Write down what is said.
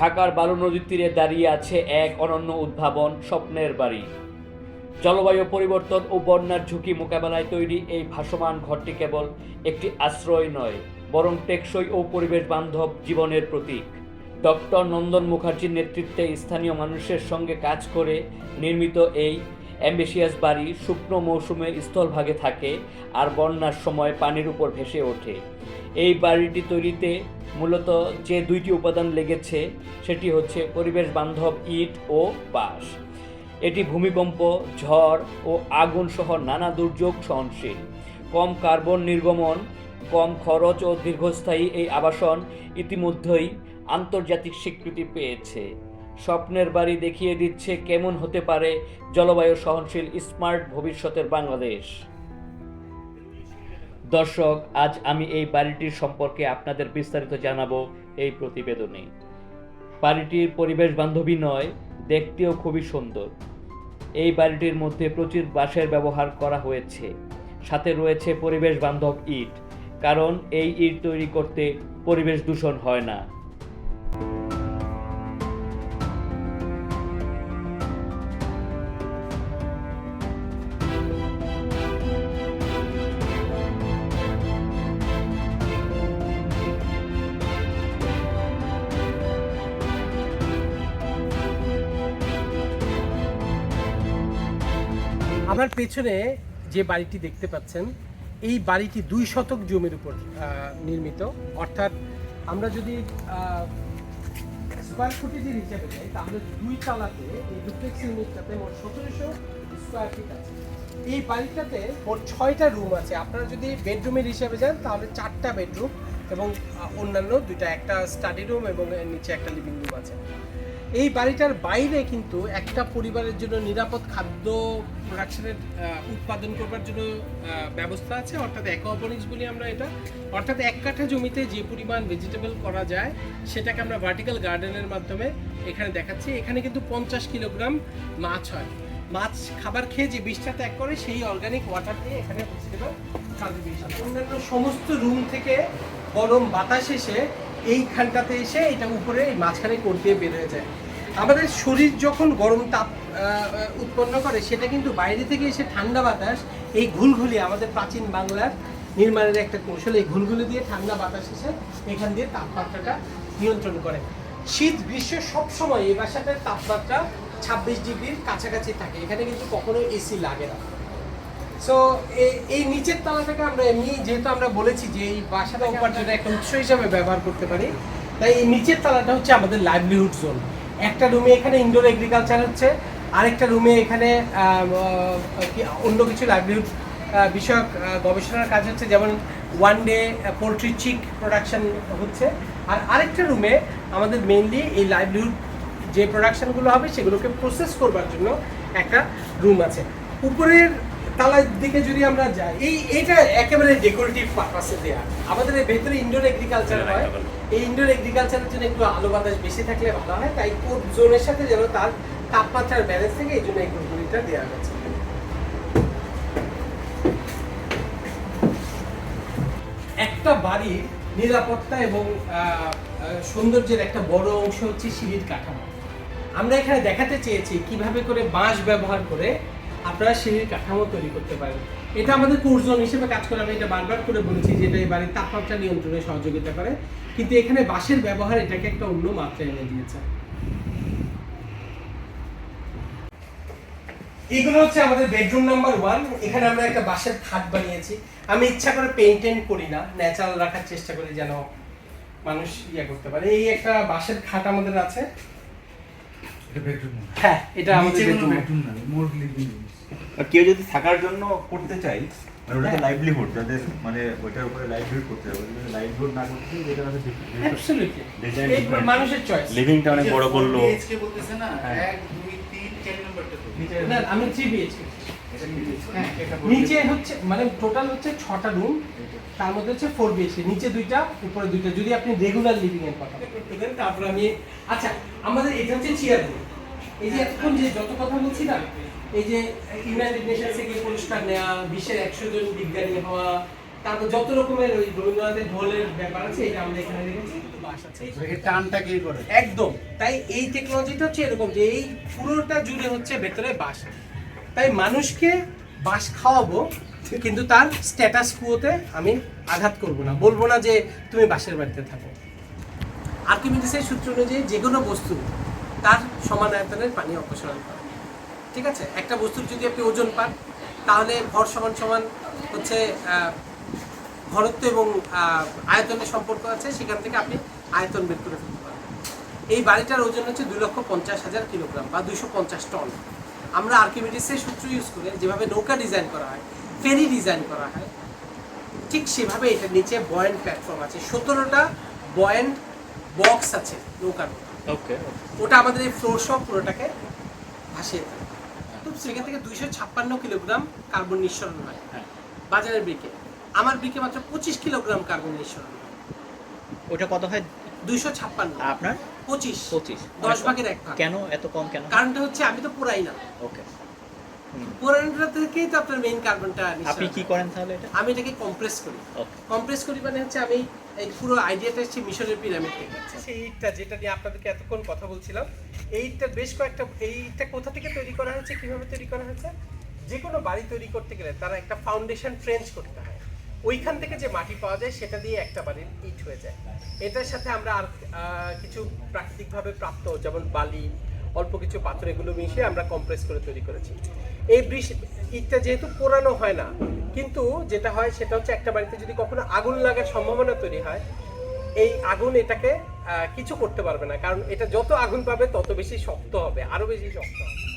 ঢাকার বালু নদীর তীরে দাঁড়িয়ে আছে এক অনন্য উদ্ভাবন স্বপ্নের বাড়ি। জলবায়ু পরিবর্তন ও বন্যার ঝুঁকি মোকাবেলায় তৈরি এই ভাসমান ঘরটি কেবল একটি আশ্রয় নয়, বরং টেকসই ও পরিবেশ বান্ধব জীবনের প্রতীক। ডক্টর নন্দন মুখার্জির নেতৃত্বে স্থানীয় মানুষের সঙ্গে কাজ করে নির্মিত এই অ্যাম্বিশিয়াস বাড়ি শুকনো মৌসুমে স্থলভাগে থাকে আর বন্যার সময় পানির উপর ভেসে ওঠে। এই বাড়িটি তৈরিতে মূলত যে দুইটি উপাদান লেগেছে, সেটি হচ্ছে পরিবেশ বান্ধব ইট ও বাঁশ। এটি ভূমিকম্প, ঝড় ও আগুন সহ নানা দুর্যোগ সহনশীল। কম কার্বন নির্গমন, কম খরচ ও দীর্ঘস্থায়ী এই আবাসন ইতিমধ্যেই আন্তর্জাতিক স্বীকৃতি পেয়েছে। স্বপ্নের বাড়ি দেখিয়ে দিচ্ছে কেমন হতে পারে জলবায়ু সহনশীল স্মার্ট ভবিষ্যতের বাংলাদেশ। দর্শক, আজ আমি এই বাড়িটির সম্পর্কে আপনাদের বিস্তারিত জানাব এই প্রতিবেদনে। বাড়িটির পরিবেশ বান্ধবী নয়, দেখতেও খুবই সুন্দর। এই বাড়িটির মধ্যে প্রচুর বাঁশের ব্যবহার করা হয়েছে। সাথে রয়েছে পরিবেশ বান্ধব ইট, কারণ এই ইট তৈরি করতে পরিবেশ দূষণ হয় না। আমার পেছনে যে বাড়িটি দেখতে পাচ্ছেন, এই বাড়িটি দুই শতক জমির উপর নির্মিত। অর্থাৎ আমরা যদি স্কোয়ার ফুটেজের হিসাবে যাই তাহলে দুই তালাতে এই ডুপ্লেক্স ইউনিটটাতে মোট সতেরোশো স্কোয়ার ফিট আছে। এই বাড়িটাতে মোট ছয়টা রুম আছে। আপনারা যদি বেডরুমের হিসাবে যান, তাহলে চারটা বেডরুম এবং অন্যান্য দুইটা, একটা স্টাডি রুম এবং নিচে একটা লিভিং রুম আছে। এই বাড়িটার বাইরে কিন্তু একটা পরিবারের জন্য নিরাপদ খাদ্য প্রোডাকশনের উৎপাদন করবার জন্য ব্যবস্থা আছে। অর্থাৎ অ্যাকোপনিক্স বলি আমরা এটা। অর্থাৎ এক কাঠা জমিতে যে পরিমাণ ভেজিটেবল করা যায়, সেটাকে আমরা ভার্টিক্যাল গার্ডেনের মাধ্যমে এখানে দেখাচ্ছি। এখানে কিন্তু পঞ্চাশ কিলোগ্রাম মাছ হয়। মাছ খাবার খেয়ে যে বিষটা ত্যাগ করে, সেই অর্গানিক ওয়াটার দিয়ে এখানে ভেজিটেবল অন্যান্য সমস্ত রুম থেকে গরম বাতাস এসে এইখানটাতে এসে এটা উপরে, এই মাঝখানে কোট দিয়ে বের হয়ে যায়। আমাদের শরীর যখন গরম তাপ উৎপন্ন করে, সেটা কিন্তু বাইরে থেকে এসে ঠান্ডা বাতাস, এই ঘুলঘুলি আমাদের প্রাচীন বাংলার নির্মাণের একটা কৌশল, এই ঘুলঘুলি দিয়ে ঠান্ডা বাতাস এসে এখান দিয়ে তাপমাত্রাটা নিয়ন্ত্রণ করে। শীত গ্রীষ্ম সবসময় এই বাসাটার তাপমাত্রা ছাব্বিশ ডিগ্রির কাছাকাছি থাকে, এখানে কিন্তু কখনো এসি লাগে না। সো এই নিচের তলাটাকে আমরা এমনি, যেহেতু আমরা বলেছি যে এই বাসাটা উপার্জনের একটা উৎস হিসাবে ব্যবহার করতে পারি, তাই এই নিচের তলাটা হচ্ছে আমাদের লাইভলিহুড জোন একটা রুমে এখানে ইনডোর এগ্রিকালচার হচ্ছে, আরেকটা রুমে এখানে অন্য কিছু লাইভলিহুড বিষয়ক গবেষণার কাজ হচ্ছে, যেমন one day poultry chick production হচ্ছে, আর আরেকটা রুমে আমাদের মেইনলি এই লাইভলিহুড যে প্রোডাকশনগুলো হবে, সেগুলোকে প্রসেস করবার জন্য একটা রুম আছে। উপরের দিকে যদি আমরা যাই এই এটা একেবারে ডেকোরেটিভ পারপাসে দেয়া। আমাদের ভেতরে ইনডোর এগ্রিকালচার হয়। এই ইনডোর এগ্রিকালচারের জন্য একটু আলো বাতাস বেশি থাকলে ভালো হয় তাই কোড জোনের সাথে যেন তার তাপমাত্রার ব্যালেন্স থেকে এই জন্য এই দেওয়া হয়েছে। একটা বাড়ির নিরাপত্তা এবং সৌন্দর্যের একটা বড় অংশ হচ্ছে সিঁড়ির কাঠামো। আমরা এখানে দেখাতে চেয়েছি কীভাবে করে বাঁশ ব্যবহার করে আপনারা সিঁড়ির কাঠামো তৈরি করতে পারেন এটা আমাদের কুর্জন হিসেবে কাজ করে, আমি এটা বারবার করে বলেছি যে এটা এই বাড়ির তাপমাত্রা নিয়ন্ত্রণে সহযোগিতা করে। কিন্তু এখানে বাঁশের ব্যবহার এটাকে একটা অন্য মাত্রা এনে দিয়েছে। এগুলো হচ্ছে আমাদের বেডরুম নাম্বার ওয়ান এখানে আমরা একটা বাঁশের খাট বানিয়েছি। আমি ইচ্ছা করে পেইন্টেন করি না। ন্যাচারাল রাখার চেষ্টা করি যেন মানুষ ইয়ে করতে পারে। এই একটা বাঁশের খাট আমাদের আছে। এটা বেডরুম হ্যাঁ এটা আমাদের নিচে কোনো bedroom। বেডরুম না মোর লিভিং কেউ যদি থাকার জন্য করতে চাই মানে হ্যাঁ। লাইভলিহুড যাদের মানে ওইটার উপরে লাইভলিহুড করতে হবে লাইভলিহুড না করতে যেটা মানুষের চয়েস লিভিংটা অনেক বড় করল। কে বলতেছে না হ্যাঁ। না আমি থ্রি বিএইচকে এটা কি হ্যাঁ এটা নিচে হচ্ছে মানে টোটাল হচ্ছে ছটা রুম তার মধ্যে হচ্ছে ফোর বিএইচকে নিচে দুইটা উপরে দুইটা যদি আপনি রেগুলার লিভিং এর কথা করতে দেন তারপর আমি আচ্ছা আমাদের এটা হচ্ছে চেয়ার রুম এই যে এখন যে যত কথা বলছি না এই যে ইউনাইটেড নেশনস থেকে পুরস্কার নেওয়া বিশ্বের একশো জন বিজ্ঞানী হওয়া তারপর যত রকমের ওই রবীন্দ্রনাথের ঢোলের ব্যাপার আছে এটা আমরা এখানে দেখেছি বাস টানটা কে করে? একদম। তাই এই টেকনোলজিটা হচ্ছে এরকম যে এই পুরোটা জুড়ে হচ্ছে ভেতরে বাস তাই মানুষকে বাস খাওয়াবো কিন্তু তার স্ট্যাটাস কুয়োতে আমি আঘাত করব না। বলব না যে তুমি বাসের বাড়িতে থাকো। আর্কিমিডিসের সূত্র অনুযায়ী যে কোনো বস্তু তার সমান আয়তনের পানি অপসারণ করে। ঠিক আছে? একটা বস্তুর যদি আপনি ওজন পান তাহলে ভর সমান সমান হচ্ছে আহ, ঘনত্ব এবং আয়তনের সম্পর্ক আছে সেখান থেকে আপনি আয়তন বের করে ফেলতে পারেন এই বাড়িটার ওজন হচ্ছে দুই লক্ষ পঞ্চাশ হাজার কিলোগ্রাম বা দুইশো পঞ্চাশ টন। আমরা আর্কিমিডিসের সূত্র ইউজ করে যেভাবে নৌকা ডিজাইন করা হয় ফেরি ডিজাইন করা হয় ঠিক সেভাবে এটা নিচে বয়েন্ট প্ল্যাটফর্ম আছে। সতেরোটা বয়েন্ট বক্স আছে নৌকার ওকে ওটা আমাদের এই ফ্লোর সব পুরোটাকে ভাসিয়ে দেয়। তো সেখান থেকে দুইশো ছাপ্পান্ন কিলোগ্রাম কার্বন নিঃসরণ হয়। হ্যাঁ। বাজারের ব্রিকে আমার ব্রিকে মাত্র পঁচিশ কিলোগ্রাম কার্বন নিঃসরণ হয়। ওটা কত হয়? দুইশো ছাপ্পান্ন। আপনার? পঁচিশ। পঁচিশ। দশ ভাগের এক ভাগ। কেন? এত কম কেন? কারণটা হচ্ছে আমি তো পুরাই না। ওকে। পুরানটা থেকেই তো আপনার মেইন কার্বনটা আপনি কি করেন তাহলে এটা? আমি এটাকে কমপ্রেস করি। কমপ্রেস করি মানে হচ্ছে আমি এই পুরো আইডিয়াটা হচ্ছে মিশরের পিরামিড থেকে সেই ইটটা যেটা নিয়ে আপনাদেরকে এতক্ষণ কথা বলছিলাম এই ইটটা বেশ কয়েকটা এই ইটটা কোথা থেকে তৈরি করা হয়েছে কীভাবে তৈরি করা হয়েছে? যে কোনো বাড়ি তৈরি করতে গেলে তারা একটা ফাউন্ডেশন ট্রেঞ্চ করতে হয়। ওইখান থেকে যে মাটি পাওয়া যায়, সেটা দিয়ে একটা বাড়ির ইট হয়ে যায়। এটার সাথে আমরা আর কিছু প্রাকৃতিকভাবে প্রাপ্ত, যেমন বালি, অল্প কিছু পাথর, এগুলো মিশিয়ে আমরা কম্প্রেস করে তৈরি করেছি। এই বৃষ ইটটা যেহেতু পোড়ানো হয় না, কিন্তু যেটা হয় সেটা হচ্ছে একটা বাড়িতে যদি কখনো আগুন লাগার সম্ভাবনা তৈরি হয়, এই আগুন এটাকে কিছু করতে পারবে না। কারণ এটা যত আগুন পাবে, তত বেশি শক্ত হবে আরও বেশি শক্ত হবে।